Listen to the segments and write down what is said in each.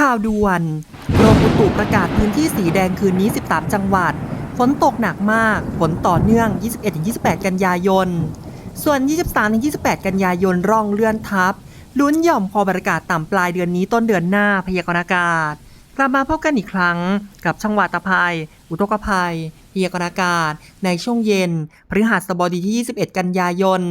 ข่าวด่วนกรมอุตุประกาศพื้นที่สีแดงคืนนี้ 13 จังหวัด ฝนตกหนักมาก ฝนต่อเนื่อง 21-28 กันยายน ส่วน 23-28 กันยายนร่องเลื่อนทับ ลุ้นหย่อมพอบรรยากาศต่ำปลายเดือนนี้ต้นเดือนหน้าพยากรณ์อากาศ กลับมาพบกันอีกครั้ง กับช่างวาตภัย อุทกภัยพยากรณ์อากาศ ในช่วงเย็น พฤหัสบดีที่ 21 กันยายน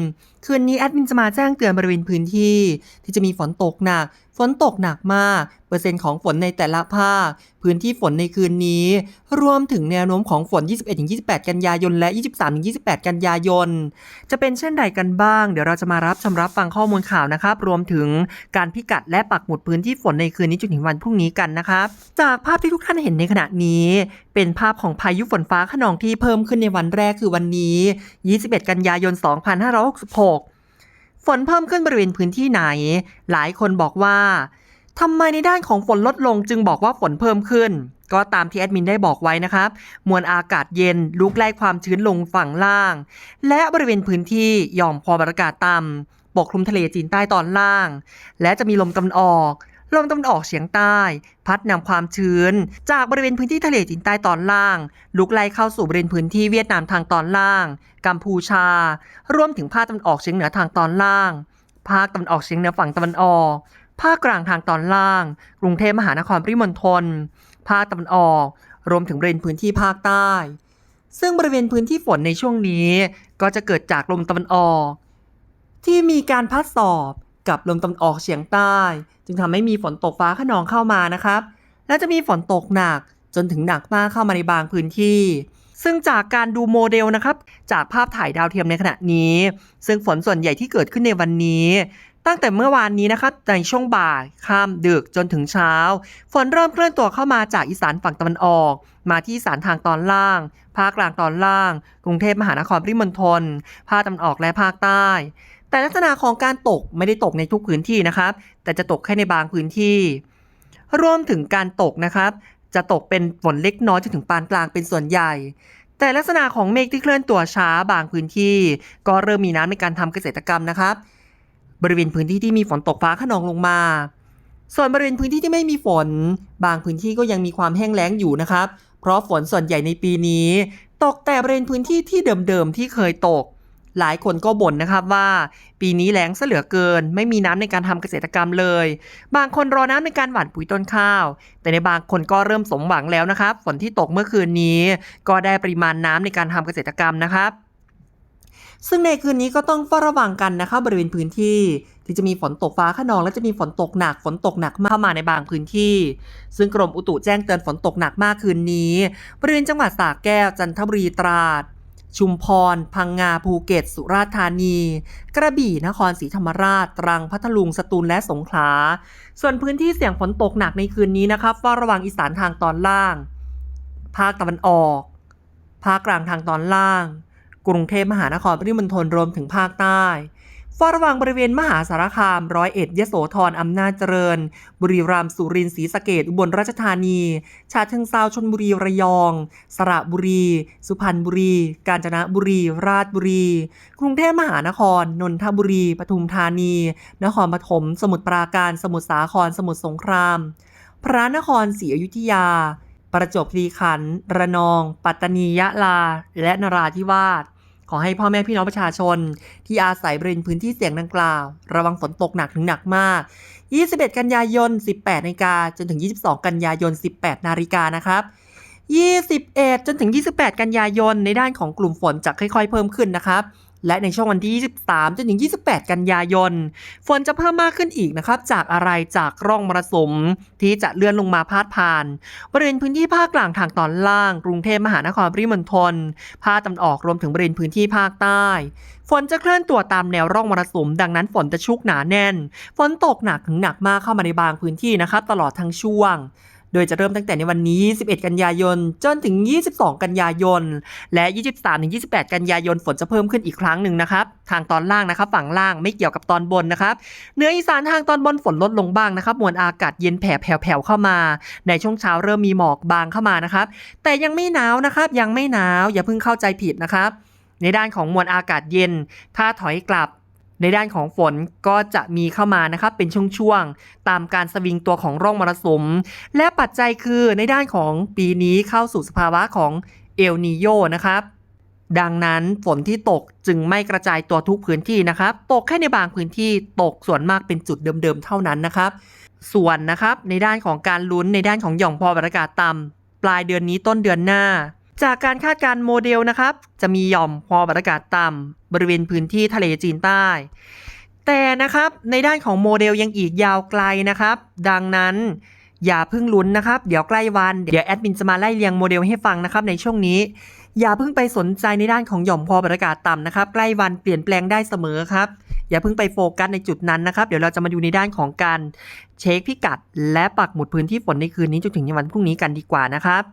คืนนี้แอดมินจะมาแจ้งเตือนบริเวณพื้นที่ ที่จะมีฝนตกหนัก ฝนตกหนักมาก เปอร์เซ็นต์ของฝนในแต่ละภาค พื้นที่ฝนในคืนนี้ รวมถึงแนวโน้มของฝน 21-28 กันยายน และ 23-28 กันยายน จะเป็นเช่นใดกันบ้าง เดี๋ยวเราจะมารับชมรับฟังข้อมูลข่าวนะครับ รวมถึงการพิกัดและปักหมุดพื้นที่ฝนในคืนนี้จนถึงวันพรุ่งนี้กันนะครับ จากภาพที่ทุกท่านเห็นในขณะนี้ เป็นภาพของพายุฝนฟ้าขนองที่เพิ่มขึ้นในวันแรกคือวันนี้ 21 กันยายน 2566 ฝนเพิ่มขึ้นบริเวณพื้นที่ไหน หลายคนบอกว่าทำไมในด้านของฝนลดลงจึงบอกว่าฝนเพิ่มขึ้น ก็ตามที่แอดมินได้บอกไว้นะครับ มวลอากาศเย็นลุกไล่ความชื้นลงฝั่งล่าง และบริเวณพื้นที่ย่อมความกาศอากาศต่ำปกคลุมทะเลจีนใต้ตอนล่าง และจะมีลมตะวันออก ลมตะวันออกเฉียงใต้ พัดนำความชื้น จากบริเวณพื้นที่ทะเลจีนใต้ตอนล่าง ลุกไล่เข้าสู่บริเวณพื้นที่เวียดนามทางตอนล่าง กัมพูชา รวมถึงภาคตะวันออกเฉียงเหนือทางตอนล่าง ภาคตะวันออกเฉียงเหนือฝั่งตะวันออก ภาคกลางทางตอนล่าง กรุงเทพมหานครปริมณฑล ภาคตะวันออก รวมถึงบริเวณพื้นที่ภาคใต้ ซึ่งบริเวณพื้นที่ฝนในช่วงนี้ ก็จะเกิดจากลมตะวันออก ที่มีการพัดสอบ กับลมตะวันออกเฉียงใต้ จึงทำให้มีฝนตกฟ้าขนองเข้ามานะครับ และจะมีฝนตกหนักจนถึงหนักมากเข้ามาในบางพื้นที่ ซึ่งจากการดูโมเดลนะครับ จากภาพถ่ายดาวเทียมในขณะนี้ ซึ่งฝนส่วนใหญ่ที่เกิดขึ้นในวันนี้ ตั้งแต่เมื่อวานนี้นะครับในช่วงบ่ายค่ำดึกจนถึงเช้า ฝนเริ่มเคลื่อนตัวเข้ามาจากอีสานฝั่งตะวันออก มาที่อีสานทางตอนล่าง ภาคกลางตอนล่าง กรุงเทพมหานครปริมณฑลภาคตะวันออกและภาคใต้ แต่ลักษณะของการตกไม่ได้ตกในทุกพื้นที่นะครับ แต่จะตกแค่ในบางพื้นที่ รวมถึงการตกนะครับ จะตกเป็นฝนเล็กน้อยจนถึงปานกลางเป็นส่วนใหญ่แต่ลักษณะของเมฆที่เคลื่อนตัวช้าบางพื้นที่ ก็เริ่มมีน้ำในการทำเกษตรกรรมนะครับ บริเวณพื้นที่ที่มีฝนตกฟ้าขนองลงมา ส่วนบริเวณพื้นที่ที่ไม่มีฝน บางพื้นที่ก็ยังมีความแห้งแล้งอยู่นะครับ เพราะฝนส่วนใหญ่ในปีนี้ ตกแต่บริเวณพื้นที่ที่เดิมๆที่เคยตก หลายคนก็บ่นนะครับว่า ปีนี้แล้งซะเหลือเกิน ไม่มีน้ำในการทำเกษตรกรรมเลย บางคนรอน้ำในการหว่านปุ๋ยต้นข้าว แต่ในบางคนก็เริ่มสมหวังแล้วนะครับ ฝนที่ตกเมื่อคืนนี้ ก็ได้ปริมาณน้ำในการทำเกษตรกรรมนะครับ ซึ่งในคืนนี้ก็ต้องเฝ้าระวังกันนะครับบริเวณพื้นที่ที่จะมีฝนตกฟ้าขนองและจะมีฝนตกหนักฝนตกหนักมากเข้ามาในบางพื้นที่ ซึ่งกรมอุตุแจ้งเตือนฝนตกหนักมากคืนนี้ บริเวณจังหวัดสระแก้วจันทบุรีตราด ชุมพร พังงาภูเก็ต สุราษฎร์ธานี กระบี่นครศรีธรรมราช ตรังพัทลุงสตูลและสงขลาส่วนพื้นที่เสี่ยงฝนตกหนักในคืนนี้นะครับเฝ้าระวังอีสานทางตอนล่าง ภาคตะวันออก ภาคกลางทางตอนล่าง กรุงเทพมหานครปริมณฑลรวมถึงภาคใต้เฝ้าระวังบริเวณมหาสารคาม ร้อยเอ็ดยโสธรอำนาจเจริญ บุรีรัมย์สุรินทร์ศรีสะเกดอุบลราชธานี ชาเชิงเซาชนบุรีระยอง สระบุรี สุพรรณบุรี กาญจนบุรี ราชบุรี กรุงเทพมหานคร นนทบุรี ปทุมธานี นครปฐมสมุทรปราการสมุทรสาครสมุทรสงคราม พระนครศรีอยุธยา ประจวบคีรีขันธ์ระนอง ปัตตานียะลา และนราธิวาส ขอให้พ่อแม่พี่น้องประชาชน ที่อาศัยบริเวณพื้นที่เสี่ยงดังกล่าว ระวังฝนตกหนักถึงหนักมาก 21 กันยายน 18นาฬิกาจนถึง 22 กันยายน 18 นาฬิกานะครับ 21 จนถึง 28 กันยายนในด้านของกลุ่มฝนจะค่อย ๆ เพิ่มขึ้นนะครับ และในช่วงวันที่ 23 จนถึง 28 กันยายน ฝนจะเพิ่มมากขึ้นอีกนะครับ จากอะไรจากร่องมรสุมที่จะเลื่อนลงมาพาดผ่าน บริเวณพื้นที่ภาคกลางทางตอนล่าง กรุงเทพมหานครปริมณฑลภาคตะวันออกรวมถึงบริเวณพื้นที่ภาคใต้ฝนจะเคลื่อนตัวตามแนวร่องมรสุม ดังนั้นฝนจะชุกหนาแน่น ฝนตกหนักถึงหนักมากเข้ามาในบางพื้นที่นะครับ ตลอดทั้งช่วง โดยจะเริ่มตั้งแต่ในวันนี้ 11 กันยายน จนถึง 22 กันยายน และ 23-28 กันยายนฝนจะเพิ่มขึ้นอีกครั้งหนึ่งนะครับ ทางตอนล่างนะครับ ฝั่งล่างไม่เกี่ยวกับตอนบนนะครับ เหนืออีสานทางตอนบนฝนลดลงบ้างนะครับ มวลอากาศเย็นแผ่แผ่วเข้ามา ในช่วงเช้าเริ่มมีหมอกบางเข้ามานะครับ แต่ยังไม่หนาวนะครับ ยังไม่หนาว อย่าเพิ่งเข้าใจผิดนะครับ ในด้านของมวลอากาศเย็น ถ้าถอยกลับ ในด้านของฝนก็จะมีเข้ามานะครับเป็นช่วงๆตามการสวิงตัวของร่องมรสุม และปัจจัยคือในด้านของปีนี้เข้าสู่สภาวะของเอลนีโยนะครับดังนั้นฝนที่ตกจึงไม่กระจายตัวทุกพื้นที่นะครับ ตกแค่ในบางพื้นที่ตกส่วนมากเป็นจุดเดิมๆเท่านั้นนะครับ ส่วนนะครับในด้านของการลุ้นในด้านของหย่อมความกดอากาศต่ำปลายเดือนนี้ต้นเดือนหน้า จากการคาดการณ์โมเดลนะครับ จะมีหย่อมความกดอากาศต่ำบริเวณพื้นที่ทะเลจีนใต้ แต่นะครับในด้านของโมเดลยังอีกยาวไกลนะครับ ดังนั้นอย่าเพิ่งลุ้นนะครับ เดี๋ยวใกล้วัน เดี๋ยวแอดมินจะมาไล่เรียงโมเดลให้ฟังนะครับในช่วงนี้ อย่าเพิ่งไปสนใจในด้านของหย่อมความกดอากาศต่ำนะครับ ใกล้วันเปลี่ยนแปลงได้เสมอครับ อย่าเพิ่งไปโฟกัสในจุดนั้นนะครับ เดี๋ยวเราจะมาดูในด้านของการเช็คพิกัด และปักหมุดพื้นที่ฝนในคืนนี้จนถึงวันพรุ่งนี้กันดีกว่านะครับ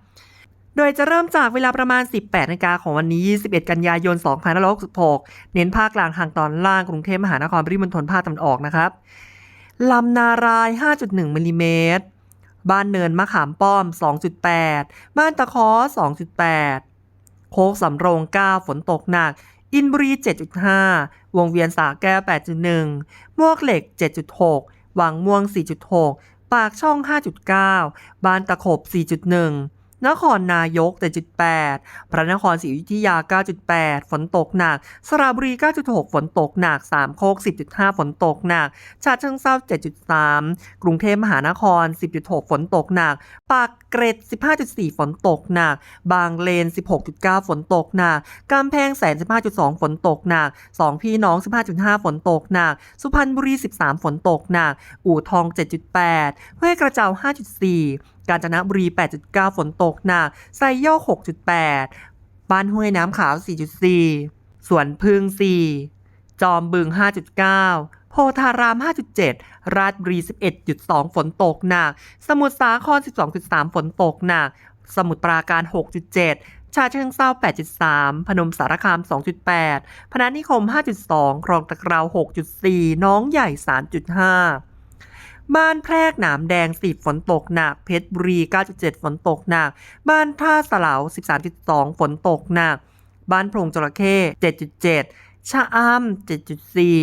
โดยจะเริ่มจากเวลาประมาณ 18นาฬิกาของวันนี้ 21 กันยายน 2566 เน้นภาคกลางทางตอนล่างกรุงเทพมหานครปริมณฑลภาคตะวันออกนะครับ ลำนาราย 5.1มิลลิเมตร บ้านเนินมะขามป้อม 2.8 บ้านตะคอ2.8 โคกสำโรง9ฝนตกหนัก อินบุรี 7.5 วงเวียนสาแก้ว 8.1 มวกเหล็ก 7.6 วังม่วง 4.6 ปากช่อง 5.9 บ้านตะขบ 4.1 นครนายก 7.8 พระนครศรีอยุธยา 9.8 ฝนตกหนัก สระบุรี 9.6 ฝนตกหนัก สามโคก 10.5 ฝนตกหนัก ชาเชิงเซา7.3 กรุงเทพมหานคร 10.6 ฝนตกหนัก ปากเกร็ด 15.4 ฝนตกหนัก บางเลน 16.9 ฝนตกหนัก กำแพงแสน 15.2 ฝนตกหนัก สองพี่น้อง 15.5 ฝนตกหนัก สุพรรณบุรี 13 ฝนตกหนัก อู่ทอง 7.8 ห้วยกระเจ้า 5.4 กาญจนบุรี 8.9 ฝนตกหนัก ไซโยก 6.8 บ้านห้วยน้ำขาว 4.4 สวนพึ่ง 4 จอมบึง 5.9 โพธาราม 5.7 ราชบุรี 11.2 ฝนตกหนัก สมุทรสาคร 12.3 ฝนตกหนัก สมุทรปราการ 6.7ชาเชิงเซา8.3 พนมสารคาม 2.8 พนัสนิคม 5.2คลองตะเกราว6.4 น้องใหญ่ 3.5 บ้านแพรกหนามแดง10ฝนตกหนัก เพชรบุรี 9.7 ฝนตกหนัก บ้านท่าสลา13.2 ฝนตกหนัก บ้านพงจระเข้7.7 ชะอำ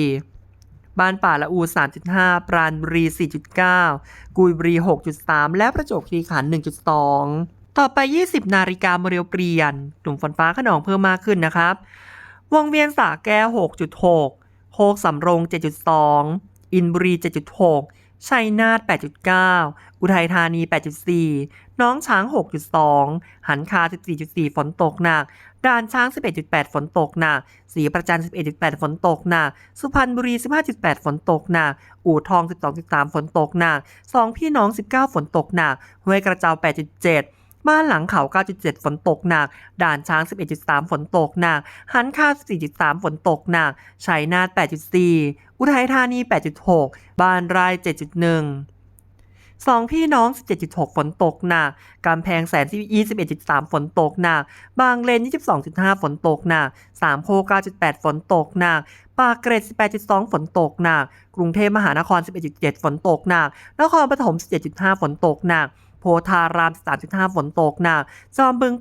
7.4บ้านป่าละอู 3.5 ปราณบุรี 4.9 กุยบุรี 6.3 และประจวบคีรีขันธ์ 1.2 ต่อไป 20 นาฬิกาโมเดลเปลี่ยน กลุ่มฝนฟ้าขนองเพิ่มมากขึ้นนะครับ วงเวียนสาแก้ว 6.6 โคกสำโรง 7.2 อินบุรี 7.6 ชัยนาท 8.9 อุทัยธานี 8.4 น้องช้าง 6.2 หันคา 14.4 ฝนตกหนัก ด่านช้าง 11.8 ฝนตกหนัก สีประจัน 11.8 ฝนตกหนัก สุพรรณบุรี 15.8 ฝนตกหนัก อู่ทอง 12.3 ฝนตกหนัก สองพี่น้อง 19 ฝนตกหนัก ห้วยกระเจ้า 8.7 บ้านหลังเขา 9.7 ฝนตกหนัก ด่านช้าง 11.3 ฝนตกหนัก หันคา14.3 ฝนตกหนัก ชัยนาท 8.4 อุทัยธานี 8.6 บ้านไร่ 7.1สองพี่น้อง 17.6 ฝนตกหนัก กำแพงแสนที่21.3 ฝนตกหนัก บางเลน 22.5 ฝนตกหนัก สามโค9.8 ฝนตกหนัก ปากเกร็ด 18.2 ฝนตกหนัก กรุงเทพมหานคร 11.7 ฝนตกหนัก นครปฐม 17.5 ฝนตกหนัก โพธาราม3.5 ฝนตกหนัก จอมบึง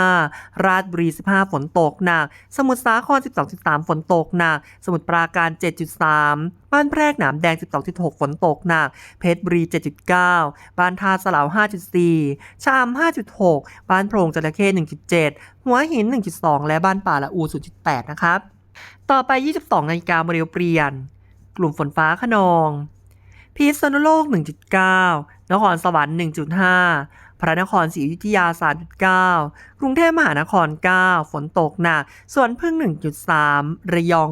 8.5 ราชบุรี 15 ฝนตกหนัก สมุทรสาคร 12.3 ฝนตกหนัก สมุทรปราการ 7.3 บ้านแพรกหนามแดง 12.6 ฝนตกหนัก เพชรบุรี 7.9 บ้านท่าสลาว 5.4 ชาม 5.6 บ้านโพรงจระเข้ 1.7 หัวหิน 1.2 และบ้านป่าละอู 0.8 นะครับ ต่อไป 22 นาฬิกาโมเดลเปลี่ยน กลุ่มฝนฟ้าขนอง พิษณุโลก 1.9 นครสวรรค์ 1.5 พระนครศรีอยุธยา 3.9 กรุงเทพมหานคร 9 ฝนตกหนักส่วนพึ่ง 1.3 ระยอง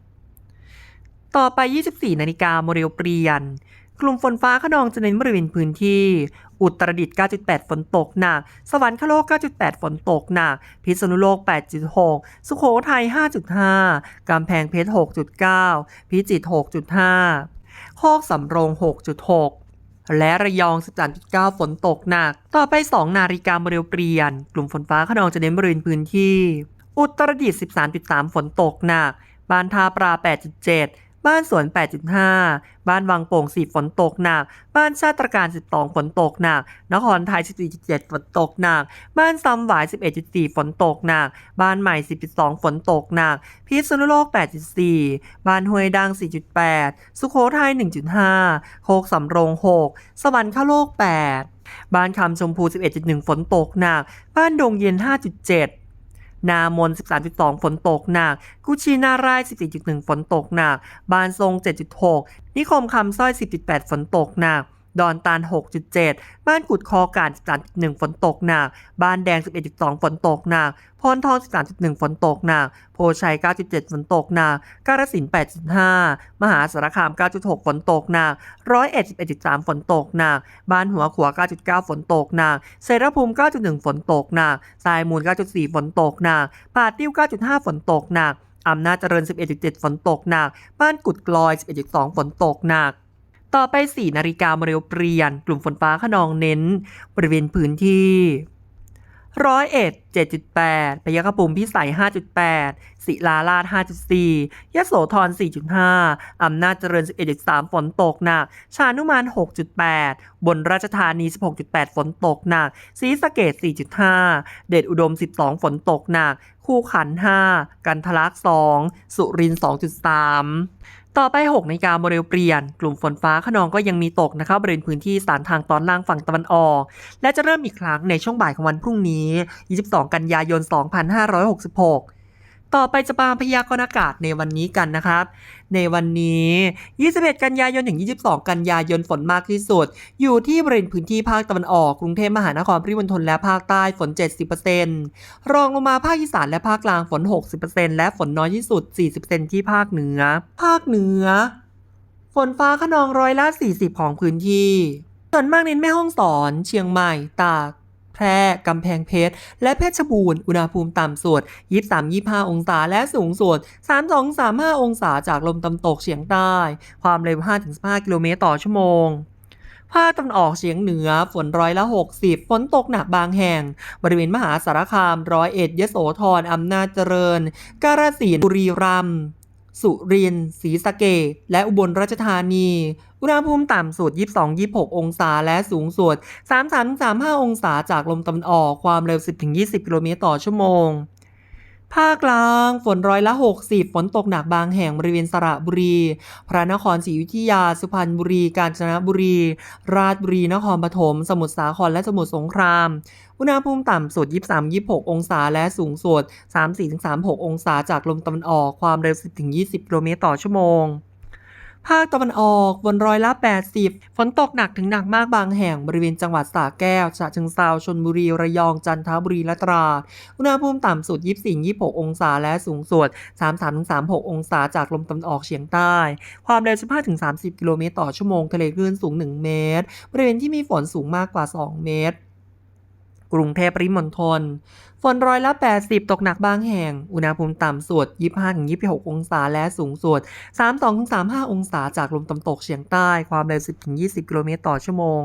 7.2 ต่อไป 24 นาฬิกาโมเดลเปลี่ยน กลุ่มฝนฟ้าขนองจะเน้นบริเวณพื้นที่ อุตรดิตถ์ 9.8 ฝนตกหนัก สวรรคโลก 9.8 ฝนตกหนัก พิษณุโลก 8.6 สุโขทัย 5.5 กำแพงเพชร 6.9 พิจิตร 6.5 โคกสำโรง 6.6 และระยอง 13.9 ฝนตกหนัก ต่อไป 2 นาฬิกาโมเดลเปลี่ยน กลุ่มฝนฟ้าขนองจะเน้นบริเวณพื้นที่ อุตรดิตถ์13.3 ฝนตกหนัก บ้านท่าปลา 8.7 บ้านสวน 8.5 บ้านวังโป่ง 4 ฝนตกหนัก บ้านชาติตรการ 12 ฝนตกหนัก นครไทย 14.7 ฝนตกหนัก บ้านซ้ำหวาย 11.4 ฝนตกหนัก บ้านใหม่ 10.2 ฝนตกหนัก พิษณุโลก 8.4 บ้านห้วยดัง 4.8 สุโขทัย 1.5 โคกสำโรง 6 สวรรคโลก 8 บ้านคำชมพู 11.1 ฝนตกหนัก บ้านดงเย็น 5.7 นามน 13.2 ฝนตกหนัก กุชินาราย 14.1 ฝนตกหนัก บานทรง 7.6 นิคมคำสร้อย 10.8 ฝนตกหนัก ดอนตาล6.7 บ้านกุดคอการ 13.1 ฝนตกหนัก บ้านแดง 11.2 ฝนตกหนัก พรทอง 13.1 ฝนตกหนัก โพชัย 9.7 ฝนตกหนัก กาฬสินธุ์8.5 มหาสารคาม 9.6 ฝนตกหนัก ร้อยเอ็ด11.3 ฝนตกหนัก บ้านหัวขัว 9.9 ฝนตกหนักเสรภูมิ 9.1 ฝนตกหนัก ทรายมูล 9.4 ฝนตกหนัก ป่าติ้ว 9.5 ฝนตกหนักอำนาจเจริญ 11.7 ฝนตกหนัก บ้านกุดกลอย 11.2 ฝนตกหนัก ต่อไป 4 นาฬิกามาเร็วเปลี่ยน กลุ่มฝนฟ้าขนองเน้น บริเวณพื้นที่ร้อยเอ็ด7.8พยาคภูมิพิสัย5.8ศิลาราช5.4ยโสธร4.5อำนาจเจริญ11.3ฝนตกหนัก ชานุมาน6.8บนราชธานี16.8ฝนตกหนักศรีสะเกด4.5เดชอุดม12ฝนตกหนัก คู่ขันธ์5กันทะลัก2สุรินทร์2.3 ต่อไป 6นาฬิกาโมเดลเปลี่ยน กลุ่มฝนฟ้าขนองก็ยังมีตกนะครับบริเวณพื้นที่สานทางตอนล่างฝั่งตะวันออก และจะเริ่มอีกครั้งในช่วงบ่ายของวันพรุ่งนี้ 22 กันยายน 2566 ต่อไปจะมาพยากรณ์อากาศในวันนี้กันนะครับ ในวันนี้ 21 กันยายนถึง 22 กันยายนฝนมากที่สุด อยู่ที่บริเวณพื้นที่ภาคตะวันออก กรุงเทพมหานครปริมณฑลและภาคใต้ฝน 70%รองลงมาภาคอีสานและภาคกลางฝน 60%และฝนน้อยที่สุด 40%ที่ภาคเหนือ ภาคเหนือ ฝนฟ้าขนองร้อยละ 40 ของพื้นที่ ส่วนมากเน้นแม่ห้องสอน เชียงใหม่ ตาก ร่กำแพงเพชร และเพชรบูรณ์ อุณหภูมิต่ำสุด 23-25 องศา และสูงสุด 32-35 องศาจากลมตะวันตกเฉียงใต้ ความเร็ว 5-15 กิโลเมตรต่อชั่วโมงภาคตะวันออกเฉียงเหนือฝนร้อยละ 60 ฝนตกหนักบางแห่ง บริเวณมหาสารคาม ร้อยเอ็ดยโสธรอำนาจเจริญ กาฬสินธุ์บุรีรัมย์สุรินทร์ศรีสะเกษและอุบลราชธานี อุณหภูมิต่ำสุด 22-26 องศา และสูงสุด 33-35 องศาจากลมตะวันออก ความเร็ว 10-20 กิโลเมตรต่อชั่วโมงภาคกลางฝนร้อยละ 60 ฝนตกหนักบางแห่งบริเวณสระบุรี พระนครศรีอยุธยา สุพรรณบุรี กาญจนบุรี ราชบุรี นครปฐม สมุทรสาคร และสมุทรสงคราม อุณหภูมิต่ำสุด 23-26 องศา และสูงสุด 34-36 องศาจากลมตะวันออก ความเร็ว 10-20 กิโลเมตรต่อชั่วโมง ภาคตะวันออกฝนร้อยละ 80 ฝนตกหนักถึงหนักมากบางแห่งบริเวณจังหวัดสระแก้วฉะเชิงเทราชลบุรี ระยอง จันทบุรี และตราดอุณหภูมิต่ำสุด 24-26 องศา และสูงสุด 33-36 องศา จากลมตะวันออกเฉียงใต้ ความเร็ว 15-30 กิโลเมตรต่อชั่วโมง ทะเลคลื่นสูง 1 เมตร บริเวณที่มีฝนสูงมากกว่า 2 เมตร กรุงเทพปริมณฑลฝนร้อยละ 80 ตกหนักบางแห่ง อุณหภูมิต่ำสุด 25-26 องศาและสูงสุด 32-35 องศาจากลมตะวันตกเฉียงใต้ความเร็ว 10-20 กิโลเมตรต่อชั่วโมง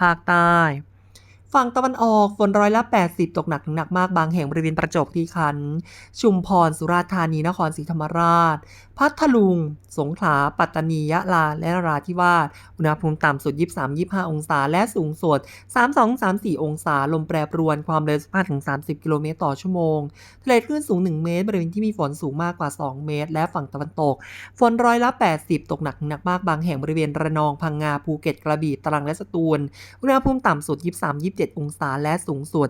ภาคใต้ ฝั่งตะวันออกฝนร้อยละ 80 ตกหนักถึงหนักมากบางแห่งบริเวณประจวบคีรีขันธ์ชุมพร สุราษฎร์ธานี นครศรีธรรมราช พัทลุง สงขลา ปัตตานี ยะลา และนราธิวาส อุณหภูมิต่ำสุด 23-25 องศา และสูงสุด 32-34 องศา ลมแปรปรวน ความเร็ว 15-30 กิโลเมตรต่อชั่วโมง ทะเลคลื่นสูง 1 เมตร บริเวณที่มีฝนสูงมากกว่า 2 เมตร และฝั่งตะวันตก ฝนร้อยละ 80 ตกหนักหนักมากบางแห่งบริเวณระนอง พังงา ภูเก็ต กระบี่ ตรัง และสตูล อุณหภูมิต่ำสุด27 องศาและสูงสุด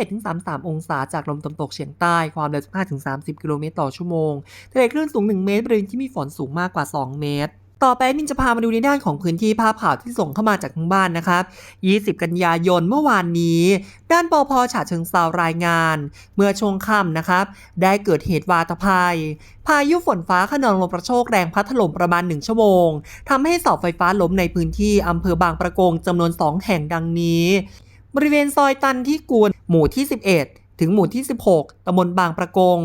31-33 องศาจากลมตะวันตกเฉียงใต้ความเร็ว 15-30 กิโลเมตรต่อชั่วโมงทะเลคลื่นสูง 1 เมตรบริเวณที่มีฝนสูงมากกว่า 2 เมตรต่อไปมินจะพามาดูในด้านของพื้นที่ภาพข่าวที่ส่งเข้ามาจากทางบ้านนะครับ 20 กันยายนเมื่อวานนี้ ด้านปอพฉะเชิงเซารายงาน เมื่อช่วงค่ำนะครับ ได้เกิดเหตุวาตภัย พายุฝนฟ้าขนองลมกระโชกแรงพัดถล่มประมาณ 1 ชั่วโมง ทำให้เสาไฟฟ้าล้มในพื้นที่อำเภอบางประกงจำนวน 2 แห่งดังนี้ บริเวณซอยตันที่กูลหมู่ที่ 11 ถึงหมู่ที่ 16ตำบลบางประกง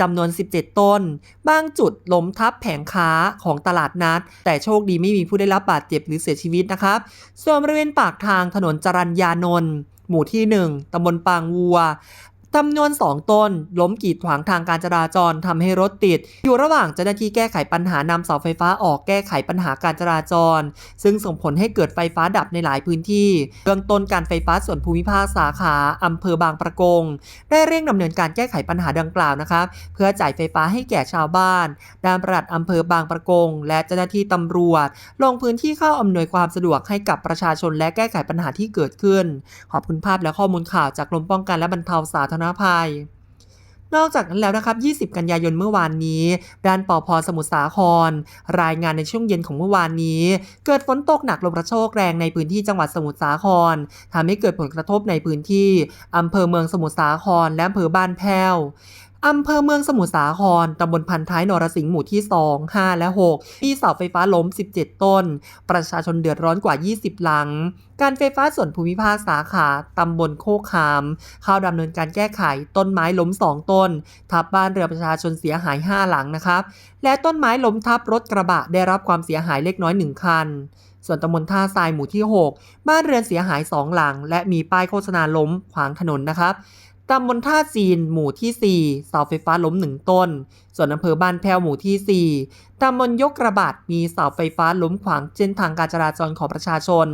จำนวน 17 ต้น บางจุดล้มทับแผงค้าของตลาดนัด แต่โชคดีไม่มีผู้ได้รับบาดเจ็บหรือเสียชีวิตนะครับ ส่วนบริเวณปากทางถนนจรัญญานนท์หมู่ที่ 1ตำบลปางวัว จำนวน 2 ต้น ล้มกีดขวางทางการจราจรทำให้รถติด อยู่ระหว่างเจ้าหน้าที่แก้ไขปัญหานำเสาไฟฟ้าออกแก้ไขปัญหาการจราจร ซึ่งส่งผลให้เกิดไฟฟ้าดับในหลายพื้นที่เบื้องต้นการไฟฟ้าส่วนภูมิภาคสาขาอำเภอบางประกง ได้เร่งดำเนินการแก้ไขปัญหาดังกล่าวนะครับเพื่อจ่ายไฟฟ้าให้แก่ชาวบ้านด้านปลัดอำเภอบางประกง และเจ้าหน้าที่ตำรวจ ลงพื้นที่เข้าอำนวยความสะดวกให้กับประชาชนและแก้ไขปัญหาที่เกิดขึ้น ขอบคุณภาพและข้อมูลข่าวจากกรมป้องกันและบรรเทาสาธารณภัยนอกจากนั้นแล้วนะครับ 20 กันยายนเมื่อวานนี้ ด้านปอพสมุทรสาคร รายงานในช่วงเย็นของเมื่อวานนี้ เกิดฝนตกหนักลมกระโชกแรงในพื้นที่จังหวัดสมุทรสาครทำให้เกิดผลกระทบในพื้นที่อำเภอเมืองสมุทรสาครและอำเภอบ้านแพ้ว อำเภอเมืองสมุทรสาครตำบลพันท้ายนรสิงห์หมู่ที่ 2 5 และ6ที่เสาไฟฟ้าล้ม 17 ต้น ประชาชนเดือดร้อนกว่า 20 หลัง การไฟฟ้าส่วนภูมิภาคสาขาตำบลโคกขาม เข้าดำเนินการแก้ไขต้นไม้ล้ม 2 ต้น ทับบ้านเรือประชาชนเสียหาย 5 หลังนะครับ และต้นไม้ล้มทับรถกระบะได้รับความเสียหายเล็กน้อย 1 คันส่วนตำบลท่าทรายหมู่ที่ 6 บ้านเรือนเสียหาย 2 หลัง และมีป้ายโฆษณาล้มขวางถนนนะครับ ตำบลท่าจีนหมู่ที่ 4 เสาไฟฟ้าล้ม1ต้น ส่วนอำเภอบ้านแพวหมู่ที่ 4 ตำบลยกระบาดมีเสาไฟฟ้าล้มขวางเส้นทางการจราจรของประชาชน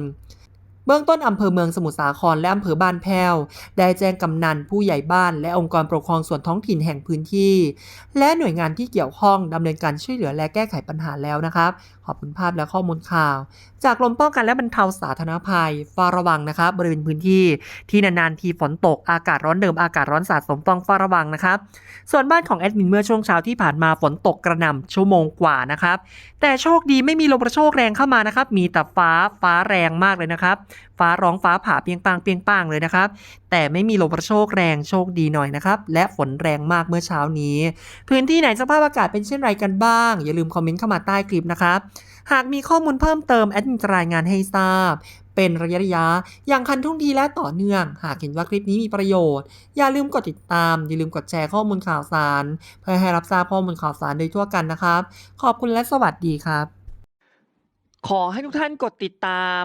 เบื้องต้นอำเภอเมืองสมุทรสาครและอำเภอบ้านแพวได้แจ้งกำนันผู้ใหญ่บ้านและองค์กรปกครองส่วนท้องถิ่นแห่งพื้นที่ และหน่วยงานที่เกี่ยวข้องดำเนินการช่วยเหลือและแก้ไขปัญหาแล้วนะครับขอบคุณภาพและข้อมูลข่าว จากกรมป้องกันและบรรเทาสาธารณภัยเฝ้าระวังนะครับบริเวณพื้นที่ที่นานๆทีฝนตกอากาศร้อนเดิมอากาศร้อนสะสมต้องเฝ้าระวังนะครับ ส่วนบ้านของแอดมินเมื่อช่วงเช้าที่ผ่านมาฝนตกกระหน่ำชั่วโมงกว่านะครับแต่โชคดีไม่มีลมกระโชกแรงเข้ามานะครับมีแต่ฟ้าฟ้าแรงมากเลยนะครับ ฟ้าร้องฟ้าผ่าเปียงปางเปียงปางเลยนะครับ แต่ไม่มีลมกระโชกแรงโชคดีหน่อยนะครับ และฝนแรงมากเมื่อเช้านี้ พื้นที่ไหนสภาพอากาศเป็นเช่นไรกันบ้าง อย่าลืมคอมเมนต์เข้ามาใต้คลิปนะครับ หากมีข้อมูลเพิ่มเติมแอดมินจะรายงานให้ทราบเป็นระยะระยะ อย่างคันทุ่งทีและต่อเนื่อง หากเห็นว่าคลิปนี้มีประโยชน์ อย่าลืมกดติดตาม อย่าลืมกดแชร์ข้อมูลข่าวสาร เพื่อให้รับทราบข้อมูลข่าวสารโดยทั่วกันนะครับ ขอบคุณและสวัสดีครับ ขอให้ทุกท่านกดติดตาม